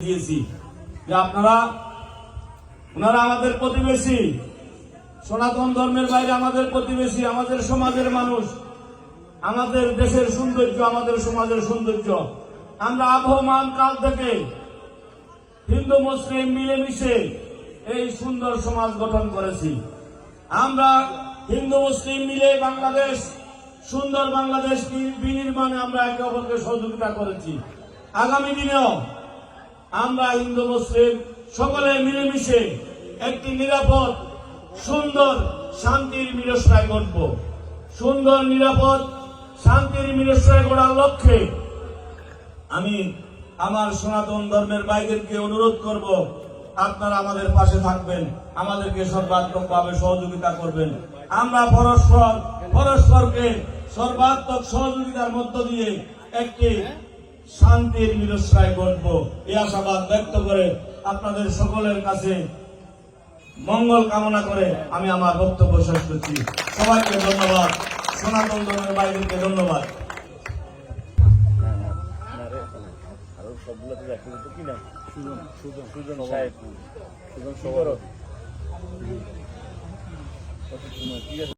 দিয়েছি যে আপনারা, ওনারা আমাদের প্রতিবেশী। সনাতন ধর্মের বাইরে আমাদের প্রতিবেশী, আমাদের সমাজের মানুষ। আমাদের দেশের সৌন্দর্য, আমাদের সমাজের সৌন্দর্য। আমরা আবহমান কাল থেকে হিন্দু, মুসলিম মিলেমিশে এই সুন্দর সমাজ গঠন করেছি। আমরা হিন্দু, মুসলিম মিলে বাংলাদেশ, সুন্দর বাংলাদেশ বিনির্মাণে আমরা একে অপরকে সহযোগিতা করেছি। আগামী দিনেও আমরা হিন্দু, মুসলিম সকলে মিলেমিশে একটি নিরাপদ, সুন্দর, শান্তির মিরস্রায় গড়ব। সুন্দর, নিরাপদ, শান্তির মিরস্রায় গড়ার লক্ষ্যে আমি আমার সনাতন ধর্মের ভাইদেরকে অনুরোধ করব, আপনারা আমাদের পাশে থাকবেন, আমাদেরকে সর্বাত্মকভাবে সহযোগিতা করবেন। আমরা পরস্পর, পরস্পরকে সর্বাত্মক সহযোগিতার মধ্য দিয়ে একটি শান্তির নিরশ্রয় ঘটব এই আশাবাদ ব্যক্ত করে আপনাদের সকলের কাছে মঙ্গল কামনা করে আমি আমার বক্তব্য শেষ করছি সবাইকে ধন্যবাদ সনাতন ধর্মের ভাইদেরকে ধন্যবাদ সুজন সুজন